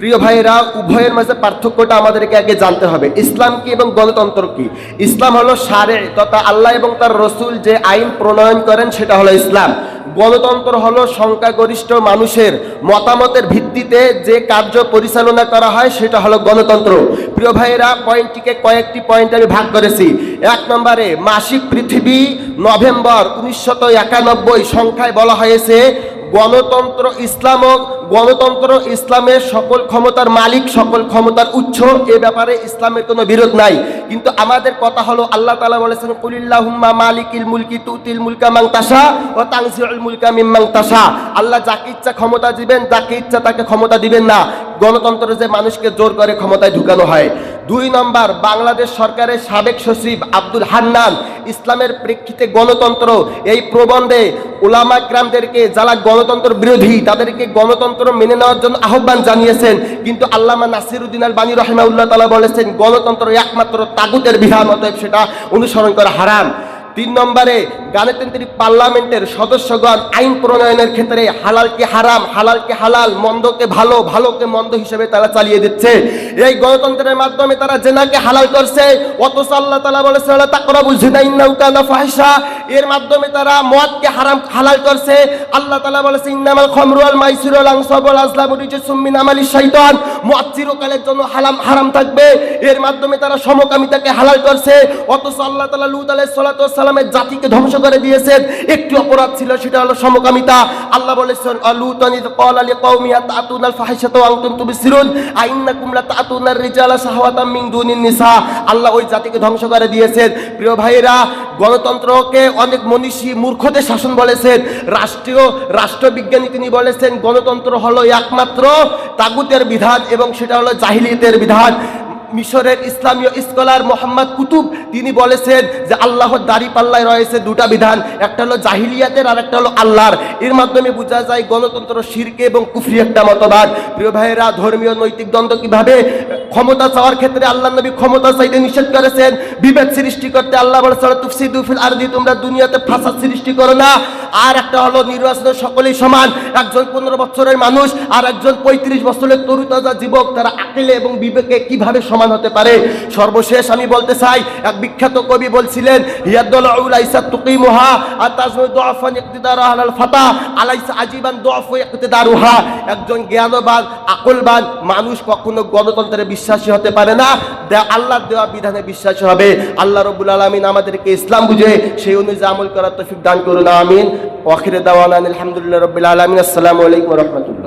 প্রিয় ভাইয়েরা, উভয়ের মাঝে পার্থক্যটা আমাদেরকে আগে জানতে হবে। ইসলাম কি এবং গণতন্ত্র কি? ইসলাম হলো সারে তথা আল্লাহ এবং তার রসুল যে আইন প্রণয়ন করেন সেটা হলো ইসলাম। গণতন্ত্র হলো সংখ্যাগরিষ্ঠ মানুষের মতামতের ভিত্তিতে যে কার্য পরিচালনা করা হয় সেটা হলো গণতন্ত্র। প্রিয় ভাইয়েরা, পয়েন্টটিকে কয়েকটি পয়েন্ট আমি ভাগ করেছি। এক নম্বরে, মাসিক পৃথিবী নভেম্বর উনিশশত একানব্বই সংখ্যায় বলা হয়েছে গণতন্ত্র ইসলাম গণতন্ত্র ইসলামের সকল ক্ষমতার মালিক, সকল ক্ষমতার উৎস, এ ব্যাপারে ইসলামের কোনো বিরোধ নাই। কিন্তু আমাদের কথা হলো, আল্লাহ তালা বলেছেন, কুলিল্লাহুম্মা মালিকিল মুলকি তুতিল মুলকা মাং তাসা ও তাংসিউল মুলকা মিম্মাং তাসা আল্লাহ যাকে ইচ্ছা ক্ষমতা দিবেন, যাকে ইচ্ছা তাকে ক্ষমতা দিবেন না। গণতন্ত্র যে মানুষকে জোর করে ক্ষমতায় ঢুকানো হয়। দুই নম্বর, বাংলাদেশ সরকারের সাবেক সচিব আব্দুল হান্নান, ইসলামের প্রেক্ষিতে গণতন্ত্র, এই প্রবন্ধে ওলামা গ্রামদেরকে যারা গণতন্ত্র বিরোধী, তাদেরকে গণতন্ত্র মেনে নেওয়ার জন্য আহ্বান জানিয়েছেন। কিন্তু আল্লামা নাসিরুদ্দিন আল বানী রহমাউল্লাহ তালা বলেছেন, গণতন্ত্র একমাত্র তাগুতের বিধান, অতএব সেটা অনুসরণ করা হারাম। তিন নম্বরে পার্লামেন্টের সদস্যগণ, আইন প্রণয়নের ক্ষেত্রে হালালকে হারাম হালালকে হালাল, মন্দকে ভালো, ভালোকে মন্দ হিসেবে তারা চালিয়ে দিচ্ছে। এই গণতন্ত্রের মাধ্যমে তারা জেনাকে হালাল করছে। তালা বলেছে তাকরা ফাহিসা এর মাধ্যমে তারা মদকে হারাম, হালাল করছে। আল্লাহ তালা বলেছে ইন্নামাল খমরু আল মাইসিরুল আনসাবুল আজলাম রিজিসুম মিন আমালি শাইতান। মদ চিরকালের জন্য হালাম, হারাম থাকবে। এর মাধ্যমে তারা সমকামিতাকে হালাল করছে। অথচ আল্লাহ তালা জাতিকে ধ্বংস করে দিয়েছেন। একটি অপরাধ ছিল, সেটা হলো সমকামিতা। আল্লাহ বলেছেন নিসা আল্লাহ ওই জাতিকে ধ্বংস করে দিয়েছেন। প্রিয় ভাইরা গণতন্ত্রকে অনেক মনীষী মূর্খদের শাসন বলেছেন। রাষ্ট্রীয় রাষ্ট্রবিজ্ঞানী তিনি বলেছেন, গণতন্ত্র হলো একমাত্র তাগুতের বিধান এবং সেটা হলো জাহিলিয়তের বিধান। মিশরের ইসলামীয় স্কলার মোহাম্মদ কুতুব, তিনি বলেছেন যে আল্লাহর দাড়ি পাল্লায় রয়েছে দুটা বিধান, একটা হলো জাহিলিয়াতের আর একটা হলো আল্লাহর। এর মাধ্যমে বোঝা যায় গণতন্ত্র শিরকে এবং কুফরি একটা মতবাদ। প্রিয় ভাইয়েরা, ধর্মীয় নৈতিক দ্বন্দ্ব কীভাবে ক্ষমতা চাওয়ার ক্ষেত্রে আল্লাহ নবী ক্ষমতা চাইতে নিষেধ করেছেন। বিভেদ সৃষ্টি করতে আল্লাহ বলেছেন তুফসিদু তোমরা দুনিয়াতে ফাসাদ সৃষ্টি করো না। আর একটা হলো নির্বাচনে সকলেই সমান। একজন পনেরো বছরের মানুষ আর একজন পঁয়ত্রিশ বছরের তরুতাজা যুবক, তারা আকেলে এবং বিবেকে কীভাবে সমান হতে পারে? সর্বশেষ আমি বলতে চাই, এক বিখ্যাত কবি বলছিলেন আর একজন জ্ঞানবান, আকলবান মানুষ কখনো গণতন্ত্রে বিশ্বাসী হতে পারে না আল্লাহর দেওয়া বিধানে বিশ্বাসী হবে। আল্লাহ রবুল আলমিন আমাদেরকে ইসলাম বুঝে সেই অনুযায়ী আমল করার তো দান করুন, আমিন। ওখিরে দাওয়ান আলহামদুলিল্লাহ রবিল আলমিন, আসসালামু আলাইকুম ওয়া রাহমাতুল্লাহ।